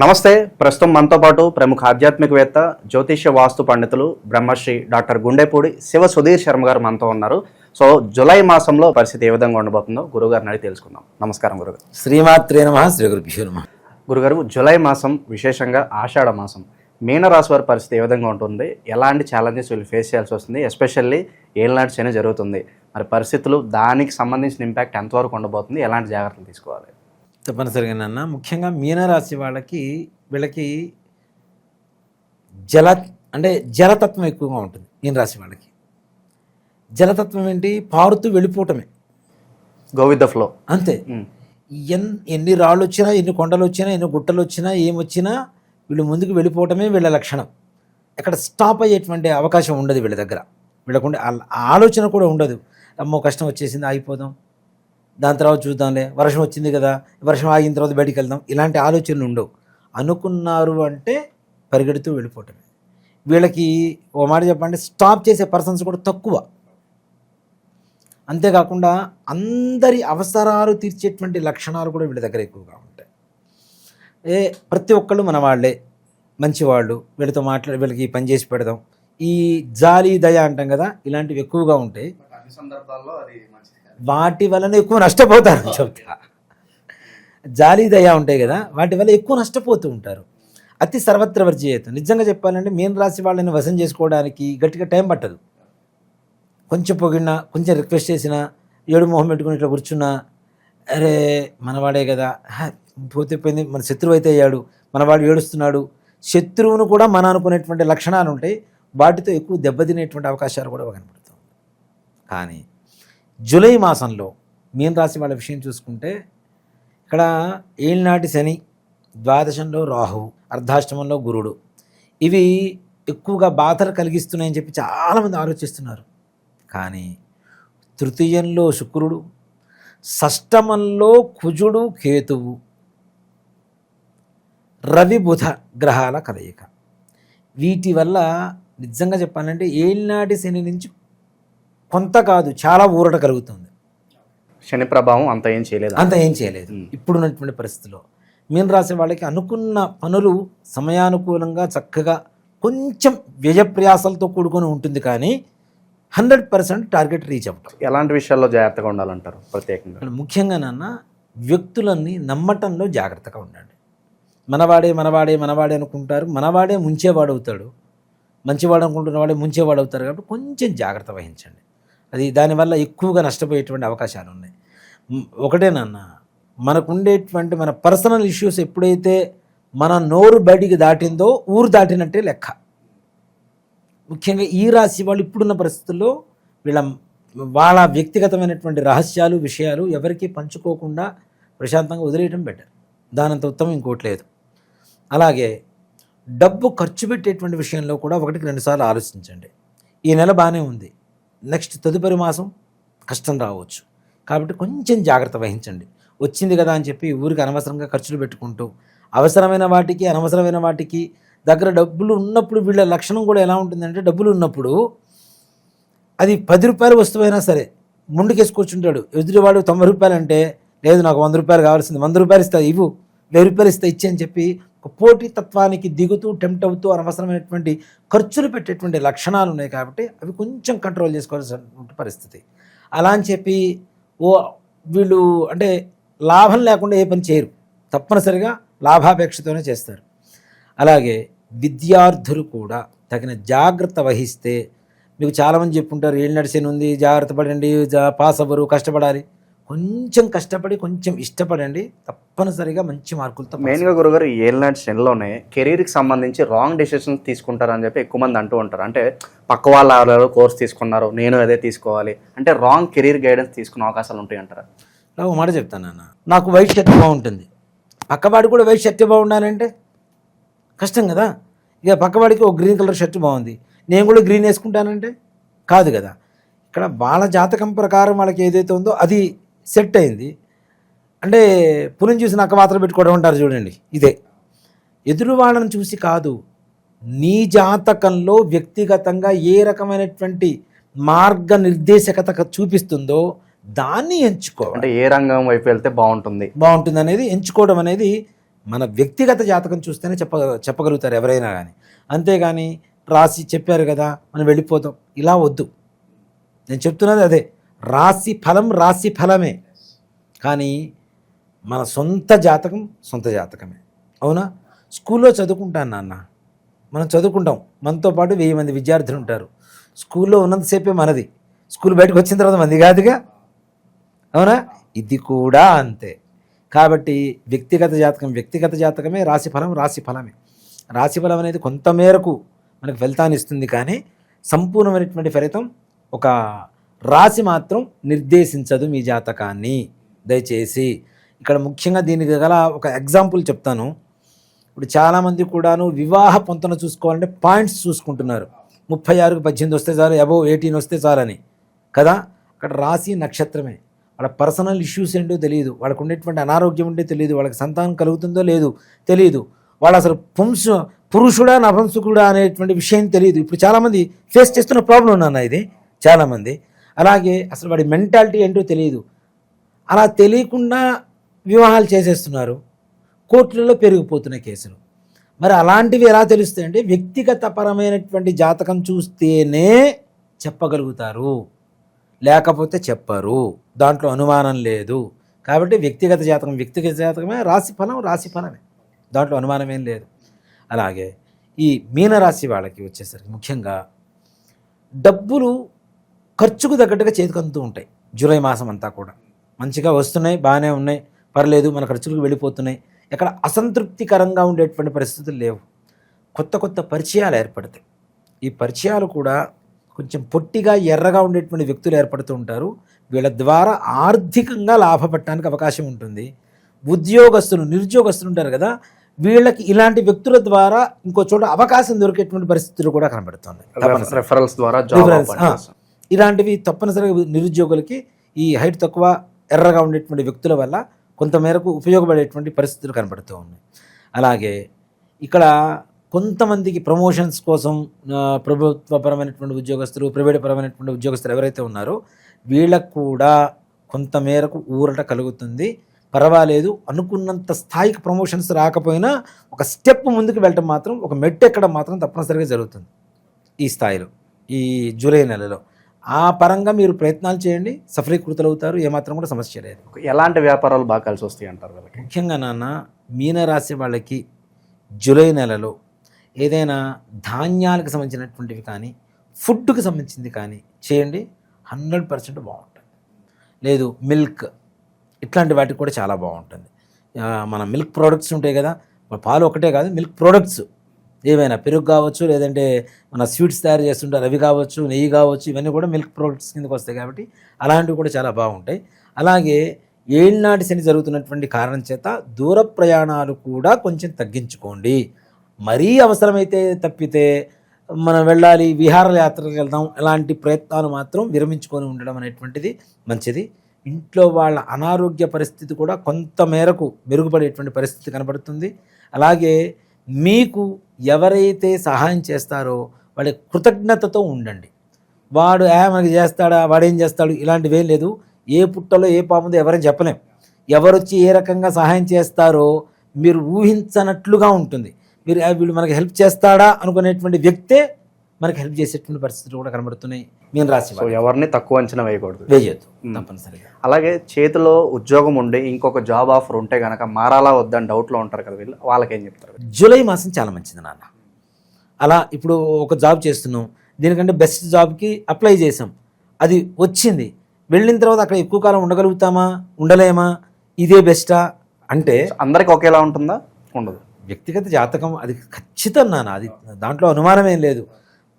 నమస్తే. ప్రస్తుతం మనతో పాటు ప్రముఖ ఆధ్యాత్మికవేత్త జ్యోతిష్య వాస్తు పండితులు బ్రహ్మశ్రీ డాక్టర్ గుండెపూడి శివ సుధీర్ శర్మ గారు మనతో ఉన్నారు. సో జూలై మాసంలో పరిస్థితి ఏ విధంగా ఉండబోతుందో గురుగారిని అడిగి తెలుసుకుందాం. నమస్కారం గురుగారు. శ్రీమాత్రే నమ. శ్రీ గురుభ్యో నమ. గురుగారు జూలై మాసం విశేషంగా ఆషాఢ మాసం మీనరాశి వారి పరిస్థితి ఏ విధంగా ఉంటుంది? ఎలాంటి ఛాలెంజెస్ వీళ్ళు ఫేస్ చేయాల్సి వస్తుంది? ఎస్పెషల్లీ ఏళ్ళనాటి శని జరుగుతుంది. మరి పరిస్థితులు దానికి సంబంధించిన ఇంపాక్ట్ ఎంతవరకు ఉండబోతుంది? ఎలాంటి జాగ్రత్తలు తీసుకోవాలి? తప్పనిసరిగా నాన్న ముఖ్యంగా మీనరాశి వాళ్ళకి వీళ్ళకి జల అంటే జలతత్వం ఎక్కువగా ఉంటుంది మీనరాశి వాళ్ళకి. జలతత్వం ఏంటి? పారుతూ వెళ్ళిపోవటమే. గో విత్ ద ఫ్లో అంతే. ఎన్ ఎన్ని రాళ్ళు వచ్చినా ఎన్ని కొండలు వచ్చినా ఎన్ని గుట్టలు వచ్చినా ఏమొచ్చినా వీళ్ళు ముందుకు వెళ్ళిపోవటమే వీళ్ళ లక్షణం. ఎక్కడ స్టాప్ అయ్యేటువంటి అవకాశం ఉండదు వీళ్ళ దగ్గర. వీళ్ళకుండే ఆలోచన కూడా ఉండదు. అమ్మో కష్టం వచ్చేసింది ఆగిపోదాం. దాని తర్వాత చూద్దాంలే. వర్షం వచ్చింది కదా వర్షం ఆగిన తర్వాత బయటికి వెళ్దాం. ఇలాంటి ఆలోచనలు ఉండవు. అనుకున్నారు అంటే పరిగెడుతూ వెళ్ళిపోవటమే. వీళ్ళకి ఓ మాట చెప్పండి స్టాప్ చేసే పర్సన్స్ కూడా తక్కువ. అంతేకాకుండా అందరి అవసరాలు తీర్చేటువంటి లక్షణాలు కూడా వీళ్ళ దగ్గర ఎక్కువగా ఉంటాయి. ఏ ప్రతి ఒక్కళ్ళు మన వాళ్ళే మంచివాళ్ళు వీళ్ళతో మాట్లాడి వీళ్ళకి పని చేసి పెడదాం. ఈ జాలి దయ అంటాం కదా ఇలాంటివి ఎక్కువగా ఉంటాయి. అన్ని సందర్భాల్లో అది మంచిది. వాటి వలన ఎక్కువ నష్టపోతారు చెప్తా. జాలి దయా ఉంటాయి కదా వాటి వల్ల ఎక్కువ నష్టపోతూ ఉంటారు. అతి సర్వత్ర వర్జీయత. నిజంగా చెప్పాలంటే మీన రాశి వాళ్ళని వశం చేసుకోవడానికి గట్టిగా టైం పట్టదు. కొంచెం పొగిడినా కొంచెం రిక్వెస్ట్ చేసినా ఏడు మొహం పెట్టుకుని ఇట్లా కూర్చున్నా అరే మనవాడే కదా పోతే పోయింది మన శత్రువు అయితే అయ్యాడు మనవాడు ఏడుస్తున్నాడు. శత్రువును కూడా మన అనుకునేటువంటి లక్షణాలు ఉంటాయి. వాటితో ఎక్కువ దెబ్బతినేటువంటి అవకాశాలు కూడా కనపడుతుంది కానీ జూలై మాసంలో మీన రాశి వాళ్ళ విషయం చూసుకుంటే ఇక్కడ ఏళ్ళనాటి శని ద్వాదశంలో రాహువు అర్ధాష్టమంలో గురుడు. ఇవి ఎక్కువగా బాధలు కలిగిస్తున్నాయని చెప్పి చాలామంది ఆలోచిస్తున్నారు. కానీ తృతీయంలో శుక్రుడు షష్టమంలో కుజుడు కేతువు రవి బుధ గ్రహాల కలయిక. వీటి వల్ల నిజంగా చెప్పాలంటే ఏళ్ళనాటి శని నుంచి కొంత కాదు చాలా ఊరట కలుగుతుంది. శని ప్రభావం అంత ఏం చేయలేదు. అంత ఏం చేయలేదు. ఇప్పుడున్నటువంటి పరిస్థితిలో మీన రాసే వాళ్ళకి అనుకున్న పనులు సమయానుకూలంగా చక్కగా కొంచెం వ్యయప్రయాసాలతో కూడుకొని ఉంటుంది కానీ హండ్రెడ్ పర్సెంట్ టార్గెట్ రీచ్ అవ్వటం. ఎలాంటి విషయాల్లో జాగ్రత్తగా ఉండాలంటారు ప్రత్యేకంగా? ముఖ్యంగా నాన్న వ్యక్తులన్నీ నమ్మటంలో జాగ్రత్తగా ఉండండి. మనవాడే మనవాడే మనవాడే అనుకుంటారు మనవాడే ముంచేవాడు అవుతాడు. మంచివాడు అనుకుంటున్న వాడే ముంచేవాడు అవుతారు కాబట్టి కొంచెం జాగ్రత్త వహించండి. అది దానివల్ల ఎక్కువగా నష్టపోయేటువంటి అవకాశాలు ఉన్నాయి ఒకటేనన్న ఒకటే నాన్న మనకు ఉండేటువంటి మన పర్సనల్ ఇష్యూస్ ఎప్పుడైతే మన నోరు బయటికి దాటిందో ఊరు దాటినట్టే లెక్క. ముఖ్యంగా ఈ రాశి వాళ్ళు ఇప్పుడున్న పరిస్థితుల్లో వీళ్ళ వాళ్ళ వ్యక్తిగతమైనటువంటి రహస్యాలు విషయాలు ఎవరికీ పంచుకోకుండా ప్రశాంతంగా వదిలేయటం బెటర్ దానంత ఉత్తమం ఇంకోటి లేదు. అలాగే డబ్బు ఖర్చు పెట్టేటువంటి విషయంలో కూడా ఒకటికి రెండుసార్లు ఆలోచించండి. ఈ నెల బాగానే ఉంది. నెక్స్ట్ తదుపరి మాసం కష్టం రావచ్చు. కాబట్టి కొంచెం జాగ్రత్త వహించండి. వచ్చింది కదా అని చెప్పి ఊరికి అనవసరంగా ఖర్చులు పెట్టుకుంటూ అవసరమైన వాటికి అనవసరమైన వాటికి దగ్గర డబ్బులు ఉన్నప్పుడు వీళ్ళ లక్షణం కూడా ఎలా ఉంటుందంటే డబ్బులు ఉన్నప్పుడు అది పది రూపాయల వస్తువైనా సరే ముందుకేసి కూర్చుంటాడు. ఎదుటివాడు తొంభై రూపాయలు అంటే లేదు నాకు వంద రూపాయలు కావాల్సింది వంద రూపాయలు ఇస్తా ఇవ్వు. నెరుపరిస్తే ఇచ్చే అని చెప్పి ఒక పోటీ తత్వానికి దిగుతూ టెంప్ట్ అవుతూ అనవసరమైనటువంటి ఖర్చులు పెట్టేటువంటి లక్షణాలు ఉన్నాయి కాబట్టి అవి కొంచెం కంట్రోల్ చేసుకోవాల్సిన పరిస్థితి. అలా అని చెప్పి ఓ వీళ్ళు అంటే లాభం లేకుండా ఏ పని చేయరు. తప్పనిసరిగా లాభాపేక్షతోనే చేస్తారు. అలాగే విద్యార్థులు కూడా తగిన జాగ్రత్త వహిస్తే మీకు చాలామంది చెప్పుంటారు ఏళ్ళు నడిచేనుంది జాగ్రత్త పడండి జా- పాస్ అవ్వరు కష్టపడాలి. కొంచెం కష్టపడి కొంచెం ఇష్టపడండి తప్పనిసరిగా మంచి మార్కులతో మెయిన్గా గురుగారు ఏళ్ళనాటి శనిలోనే కెరీర్కి సంబంధించి రాంగ్ డెసిషన్స్ తీసుకుంటారని చెప్పి ఎక్కువ మంది అంటూ ఉంటారు. అంటే పక్క వాళ్ళ కోర్స్ తీసుకున్నారు నేను అదే తీసుకోవాలి. అంటే రాంగ్ కెరీర్ గైడెన్స్ తీసుకునే అవకాశాలు ఉంటాయి అంటారా? ఒక మాట చెప్తాను నాన్న. నాకు వైట్ షర్ట్ బాగుంటుంది. పక్కవాడి కూడా వైట్ షర్ట్ బాగుండాలంటే కష్టం కదా. ఇక పక్కవాడికి ఒక గ్రీన్ కలర్ షర్ట్ బాగుంది. నేను కూడా గ్రీన్ వేసుకుంటానంటే కాదు కదా. ఇక్కడ వాళ్ళ జాతకం ప్రకారం వాళ్ళకి ఏదైతే ఉందో అది సెట్ అయింది. అంటే పులిని చూసి నక్క మాత్రం పెట్టుకోవడం అంటారు చూడండి. ఇదే. ఎదురు వాళ్ళని చూసి కాదు నీ జాతకంలో వ్యక్తిగతంగా ఏ రకమైనటువంటి మార్గ నిర్దేశకత చూపిస్తుందో దాన్ని ఎంచుకోవాలి అంటే ఏ రంగం వైపు వెళ్తే బాగుంటుంది. బాగుంటుంది అనేది ఎంచుకోవడం అనేది మన వ్యక్తిగత జాతకం చూస్తేనే చెప్ప చెప్పగలుగుతారు ఎవరైనా కానీ అంతేగాని రాసి చెప్పారు కదా మనం వెళ్ళిపోతాం. ఇలా వద్దు. నేను చెప్తున్నది అదే. రాశి ఫలం రాశి ఫలమే. కానీ మన సొంత జాతకం సొంత జాతకమే. అవునా? స్కూల్లో చదువుకుంటాను నాన్న. మనం చదువుకుంటాం. మనతో పాటు వెయ్యి మంది విద్యార్థులు ఉంటారు. స్కూల్లో ఉన్నంతసేపే మనది. స్కూల్ బయటకు వచ్చిన తర్వాత మంది కాదుగా? అవునా? ఇది కూడా అంతే. కాబట్టి వ్యక్తిగత జాతకం వ్యక్తిగత జాతకమే రాశి ఫలం రాశి ఫలమే. రాశి ఫలం అనేది కొంత మేరకు మనకు ఫలితాన్ని ఇస్తుంది కానీ సంపూర్ణమైనటువంటి ఫలితం ఒక రాశి మాత్రం నిర్దేశించదు మీ జాతకాన్ని. దయచేసి ఇక్కడ ముఖ్యంగా దీనికి గల ఒక ఎగ్జాంపుల్ చెప్తాను. ఇప్పుడు చాలామంది కూడాను వివాహ పొంతన చూసుకోవాలంటే పాయింట్స్ చూసుకుంటున్నారు. ముప్పై ఆరుకు పద్దెనిమిది వస్తే చాలు అబోవ్ ఎయిటీన్ వస్తే చాలని. కదా? అక్కడ రాశి నక్షత్రమే. వాళ్ళ పర్సనల్ ఇష్యూస్ ఏంటో తెలియదు వాళ్ళకు ఉండేటువంటి అనారోగ్యం ఉంటే తెలియదు వాళ్ళకి సంతానం కలుగుతుందో లేదు తెలియదు వాళ్ళు అసలు పుంస పురుషుడా నపుంసకుడా అనేటువంటి విషయం తెలియదు ఇప్పుడు చాలామంది ఫేస్ చేస్తున్న ప్రాబ్లం నాన్న ఇది. చాలామంది. అలాగే అసలు వాడి మెంటాలిటీ ఏంటో తెలియదు. అలా తెలియకుండా వివాహాలు చేసేస్తున్నారు. కోర్టులలో పెరిగిపోతున్న కేసులు. మరి అలాంటివి ఎలా తెలుస్తాయంటే వ్యక్తిగత పరమైనటువంటి జాతకం చూస్తేనే చెప్పగలుగుతారు. లేకపోతే చెప్పరు. దాంట్లో అనుమానం లేదు. కాబట్టి వ్యక్తిగత జాతకం వ్యక్తిగత జాతకమే రాశి ఫలం రాశి ఫలమే. దాంట్లో అనుమానం ఏం లేదు. అలాగే ఈ మీనరాశి వాళ్ళకి వచ్చేసరికి ముఖ్యంగా డబ్బులు ఖర్చుకు తగ్గట్టుగా చేతికి అందుతూ ఉంటాయి. జూలై మాసం అంతా కూడా. మంచిగా వస్తున్నాయి బాగానే ఉన్నాయి. పర్లేదు మన ఖర్చులకు వెళ్ళిపోతున్నాయి. ఎక్కడ అసంతృప్తికరంగా ఉండేటువంటి పరిస్థితులు లేవు. కొత్త కొత్త పరిచయాలు ఏర్పడతాయి. ఈ పరిచయాలు కూడా కొంచెం పొట్టిగా ఎర్రగా ఉండేటువంటి వ్యక్తులు ఏర్పడుతూ ఉంటారు. వీళ్ళ ద్వారా ఆర్థికంగా లాభపడటానికి అవకాశం ఉంటుంది. ఉద్యోగస్తులు నిరుద్యోగస్తులు ఉంటారు కదా వీళ్ళకి ఇలాంటి వ్యక్తుల ద్వారా ఇంకో చోట అవకాశం దొరికేటువంటి పరిస్థితులు కూడా కనబడుతుంది. రెఫరల్స్ ద్వారా. ఇలాంటివి తప్పనిసరిగా నిరుద్యోగులకి ఈ హైట్ తక్కువ ఎర్రగా ఉండేటువంటి వ్యక్తుల వల్ల కొంతమేరకు ఉపయోగపడేటువంటి పరిస్థితులు కనబడుతూ ఉన్నాయి. అలాగే ఇక్కడ కొంతమందికి ప్రమోషన్స్ కోసం ప్రభుత్వపరమైనటువంటి ఉద్యోగస్తులు ప్రైవేట్ పరమైనటువంటి ఉద్యోగస్తులు ఎవరైతే ఉన్నారో వీళ్ళకు కూడా కొంతమేరకు ఊరట కలుగుతుంది. పర్వాలేదు అనుకున్నంత స్థాయికి ప్రమోషన్స్ రాకపోయినా ఒక స్టెప్ ముందుకు వెళ్ళటం మాత్రం ఒక మెట్టు ఎక్కడం మాత్రం తప్పనిసరిగా జరుగుతుంది ఈ స్థాయిలో ఈ జూలై నెలలో. ఆ పరంగా మీరు ప్రయత్నాలు చేయండి. సఫలీకృతులు అవుతారు ఏమాత్రం కూడా సమస్య లేదు. ఎలాంటి వ్యాపారాలు బాగా కలిసి వస్తాయి అంటారు వీళ్ళకి? ముఖ్యంగా నాన్న మీనరాశి వాళ్ళకి జూలై నెలలో ఏదైనా ధాన్యాలకు సంబంధించినటువంటివి కానీ ఫుడ్కి సంబంధించింది కానీ చేయండి. హండ్రెడ్ పర్సెంట్ బాగుంటుంది. లేదు మిల్క్ ఇట్లాంటి వాటికి కూడా చాలా బాగుంటుంది. మన మిల్క్ ప్రోడక్ట్స్ ఉంటాయి కదా. పాలు ఒకటే కాదు మిల్క్ ప్రోడక్ట్స్ ఏమైనా పెరుగు కావచ్చు లేదంటే మన స్వీట్స్ తయారు చేస్తుంటారు అవి కావచ్చు నెయ్యి కావచ్చు ఇవన్నీ కూడా మిల్క్ ప్రోడక్ట్స్ కిందకు వస్తాయి కాబట్టి అలాంటివి కూడా చాలా బాగుంటాయి. అలాగే ఏళ్ళనాటి శని జరుగుతున్నటువంటి కారణం చేత దూర ప్రయాణాలు కూడా కొంచెం తగ్గించుకోండి. మరీ అవసరమైతే తప్పితే మనం వెళ్ళాలి విహార యాత్రకు వెళ్దాం ఇలాంటి ప్రయత్నాలు మాత్రం విరమించుకొని ఉండడం అనేటువంటిది మంచిది. ఇంట్లో వాళ్ళ అనారోగ్య పరిస్థితి కూడా కొంత మేరకు మెరుగుపడేటువంటి పరిస్థితి కనబడుతుంది. అలాగే మీకు ఎవరైతే సహాయం చేస్తారో వాళ్ళ కృతజ్ఞతతో ఉండండి. వాడు ఏ మనకి చేస్తాడా? వాడేం చేస్తాడు? ఇలాంటివి ఏం లేదు. ఏ పుట్టలో ఏ పాముందో ఎవరని చెప్పలేం. ఎవరొచ్చి ఏ రకంగా సహాయం చేస్తారో మీరు ఊహించనట్లుగా ఉంటుంది. మీరు వీళ్ళు వీడు మనకి హెల్ప్ చేస్తాడా? అనుకునేటువంటి వ్యక్తే మనకి హెల్ప్ చేసేటువంటి పరిస్థితులు కూడా కనబడుతున్నాయి. మేము రాసి సో ఎవరిని తక్కువ అంచనా వేయకూడదు. వేయద్దు తప్పనిసరిగా. అలాగే చేతిలో ఉద్యోగం ఉండి ఇంకొక జాబ్ ఆఫర్ ఉంటే గనక మారాలా వద్దని డౌట్లో ఉంటారు కదా వీళ్ళు వాళ్ళకేం చెప్తారు? జూలై మాసం చాలా మంచిది నాన్న. అలా ఇప్పుడు ఒక జాబ్ చేస్తున్నాం దీనికంటే బెస్ట్ జాబ్కి అప్లై చేసాం అది వచ్చింది. వెళ్ళిన తర్వాత అక్కడ ఎక్కువ కాలం ఉండగలుగుతామా ఉండలేమా? ఇదే బెస్టా అంటే అందరికి ఒకేలా ఉంటుందా? ఉండదు. వ్యక్తిగత జాతకం అది ఖచ్చితం నాన్న. అది దాంట్లో అనుమానం ఏం లేదు.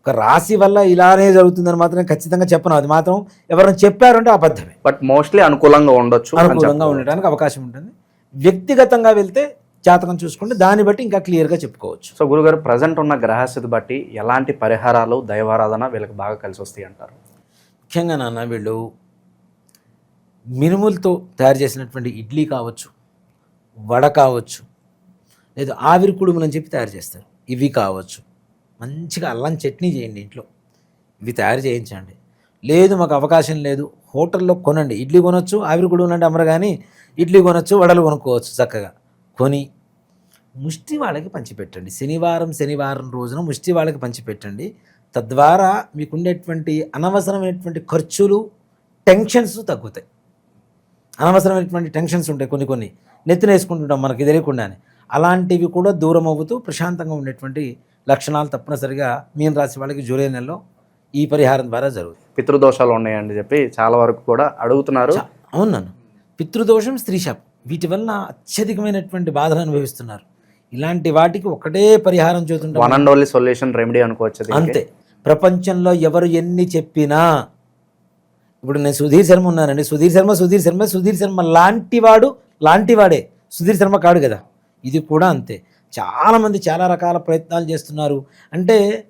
ఒక రాశి వల్ల ఇలానే జరుగుతుందని మాత్రం ఖచ్చితంగా చెప్పను. అది మాత్రం ఎవరైనా చెప్పారంటే అబద్ధమే. బట్ మోస్ట్లీ అనుకూలంగా ఉండొచ్చు అని అనుకూలంగా. ఉండడానికి అవకాశం ఉంటుంది. వ్యక్తిగతంగా వెళ్తే జాతకం చూసుకుంటే దాన్ని బట్టి ఇంకా క్లియర్గా చెప్పుకోవచ్చు. సో గురుగారు ప్రజెంట్ ఉన్న గ్రహస్థితి బట్టి ఎలాంటి పరిహారాలు దైవారాధన వీళ్ళకి బాగా కలిసి వస్తాయి అంటారు? ముఖ్యంగా నాన్న వీళ్ళు మినుములతో తయారు చేసినటువంటి ఇడ్లీ కావచ్చు వడ కావచ్చు లేదా ఆవిరి కుడుములు అని చెప్పి తయారు చేస్తారు. ఇవి కావచ్చు. మంచిగా అల్లం చట్నీ చేయండి ఇంట్లో. ఇవి తయారు చేయించండి. లేదు మాకు అవకాశం లేదు. హోటల్లో కొనండి. ఇడ్లీ కొనొచ్చు ఆవిరి కూడా అమ్మరు కానీ ఇడ్లీ కొనొచ్చు వడలు కొనుక్కోవచ్చు చక్కగా. కొని ముష్టి వాళ్ళకి పంచిపెట్టండి. శనివారం శనివారం రోజున ముష్టి వాళ్ళకి పంచిపెట్టండి. తద్వారా మీకుండేటువంటి అనవసరమైనటువంటి ఖర్చులు టెన్షన్స్ తగ్గుతాయి. అనవసరమైనటువంటి టెన్షన్స్ ఉంటాయి కొన్ని కొన్ని. నెత్తిన వేసుకుంటుంటాం మనకి తెలియకుండానే. అలాంటివి కూడా దూరం అవుతూ ప్రశాంతంగా ఉండేటువంటి లక్షణాలు తప్పనిసరిగా మీన రాశి వాళ్ళకి జూలై నెలలో ఈ పరిహారం ద్వారా జరుగుతుంది పితృదోషాలు ఉన్నాయని చెప్పి చాలా వరకు కూడా అడుగుతున్నారు. చా- అవును నన్ను. పితృదోషం స్త్రీ శాపం. వీటి వల్ల అత్యధికమైనటువంటి బాధలు అనుభవిస్తున్నారు. ఇలాంటి వాటికి ఒకటే పరిహారం చూస్తుంటాం one and only solution remedy అనుకోవచ్చు. అంతే. ప్రపంచంలో ఎవరు ఎన్ని చెప్పినా ఇప్పుడు నేను సుధీర్ శర్మ ఉన్నానండి. సుధీర్ శర్మ సుధీర్ శర్మ సుధీర్ శర్మ లాంటివాడు లాంటివాడే సుధీర్ శర్మ కాడు కదా. ఇది కూడా అంతే. చాలామంది చాలా రకాల ప్రయత్నాలు చేస్తున్నారు. అంటే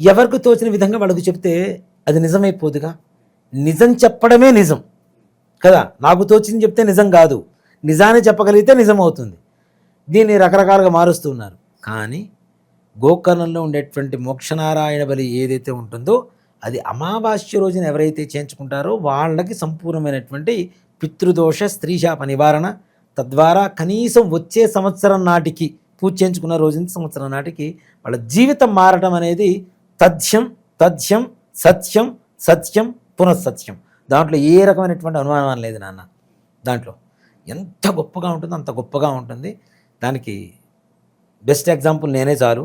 ఎవరికి తోచిన విధంగా వాళ్ళకు చెప్తే అది నిజమైపోదుగా? నిజం చెప్పడమే నిజం. కదా? నాకు తోచింది చెప్తే నిజం కాదు. నిజాన్ని చెప్పగలిగితే నిజం అవుతుంది దీన్ని రకరకాలుగా మారుస్తూ ఉన్నారు. కానీ గోకర్ణంలో ఉండేటువంటి మోక్షనారాయణ బలి ఏదైతే ఉంటుందో అది అమావాస్య రోజున ఎవరైతే చేయించుకుంటారో వాళ్ళకి సంపూర్ణమైనటువంటి పితృదోష స్త్రీశాప నివారణ తద్వారా కనీసం వచ్చే సంవత్సరం నాటికి పూజ చేయించుకున్న రోజు సంవత్సరం నాటికి వాళ్ళ జీవితం మారడం అనేది తథ్యం తథ్యం సత్యం సత్యం పునఃసత్యం. దాంట్లో ఏ రకమైనటువంటి అనుమానం లేదు నాన్న. దాంట్లో ఎంత గొప్పగా ఉంటుందో అంత గొప్పగా ఉంటుంది. దానికి బెస్ట్ ఎగ్జాంపుల్ నేనే చాలు.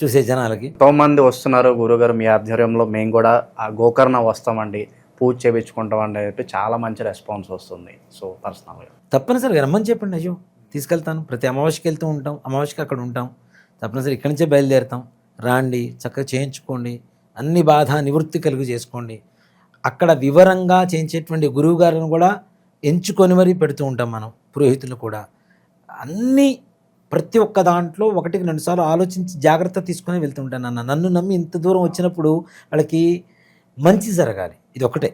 చూసే జనాలకి. ఎంతో మంది వస్తున్నారు గురుగారు మీ ఆధ్వర్యంలో. మేము కూడా ఆ గోకర్ణ వస్తామండి. పూజ చేయించుకుంటాం అని చెప్పి చాలా మంచి రెస్పాన్స్ వస్తుంది. సో పర్సనల్గా తప్పనిసరిగా రమ్మని చెప్పండి అయ్యో. తీసుకెళ్తాను. ప్రతి అమావాస్యకి వెళ్తూ ఉంటాం. అమావాస్యకి అక్కడ ఉంటాం. తప్పనిసరి ఇక్కడి నుంచే బయలుదేరుతాం. రాండి. చక్కగా చేయించుకోండి. అన్ని బాధ నివృత్తి కలుగు చేసుకోండి. అక్కడ వివరంగా చేయించేటువంటి గురువు గారిని కూడా ఎంచుకొని మరీ పెడుతూ ఉంటాం మనం పురోహితులు కూడా. అన్నీ ప్రతి ఒక్క దాంట్లో ఒకటికి రెండుసార్లు ఆలోచించి జాగ్రత్త తీసుకొని వెళ్తుంటాను అన్న నన్ను నమ్మి ఇంత దూరం వచ్చినప్పుడు వాళ్ళకి మంచి జరగాలి. ఇది ఒకటే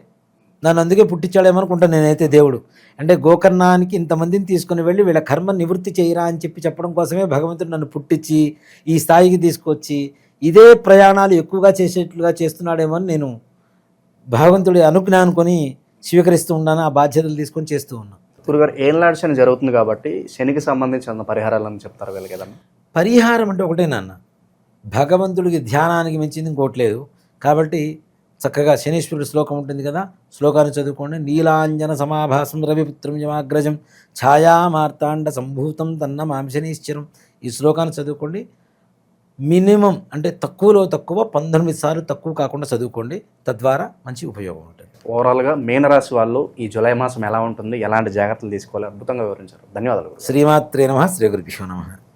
నన్ను అందుకే పుట్టించాడేమనుకుంటాను నేనైతే దేవుడు. అంటే గోకర్ణానికి ఇంతమందిని తీసుకుని వెళ్ళి వీళ్ళ కర్మ నివృత్తి చేయరా అని చెప్పి చెప్పడం కోసమే భగవంతుడు నన్ను పుట్టించి ఈ స్థాయికి తీసుకొచ్చి ఇదే ప్రయాణాలు ఎక్కువగా చేసేట్లుగా చేస్తున్నాడేమో అని నేను భగవంతుడి అనుజ్ఞ అనుకొని స్వీకరిస్తూ ఉన్నాను ఆ బాధ్యతలు తీసుకొని చేస్తూ ఉన్నాను. గురుగారు ఏం లాడ్స్ అని జరుగుతుంది కాబట్టి శనికి సంబంధించిన పరిహారాలను చెప్తారు వీళ్ళకి ఏదన్నా? పరిహారం అంటే ఒకటే నాన్న. భగవంతుడికి ధ్యానానికి మించింది ఇంకోటి లేదు. కాబట్టి చక్కగా శనీశ్వరుడు శ్లోకం ఉంటుంది కదా? శ్లోకాన్ని చదువుకోండి. నీలాంజన సమాభాసం రవిపుత్రం యమాగ్రజం ఛాయా మార్తాండ సంభూతం తన్న మాంశనీశ్వరం ఈ శ్లోకాన్ని చదువుకోండి. మినిమం అంటే తక్కువలో తక్కువ పంతొమ్మిది సార్లు తక్కువ కాకుండా చదువుకోండి. తద్వారా మంచి ఉపయోగం ఉంటుంది. ఓవరాల్గా మీనరాశి వాళ్ళు ఈ జూలై మాసం ఎలా ఉంటుంది? ఎలాంటి జాగ్రత్తలు తీసుకోవాలి? అద్భుతంగా వివరించారు. ధన్యవాదాలు. శ్రీమాత్రే నమ. శ్రీ గురుభ్యో నమ.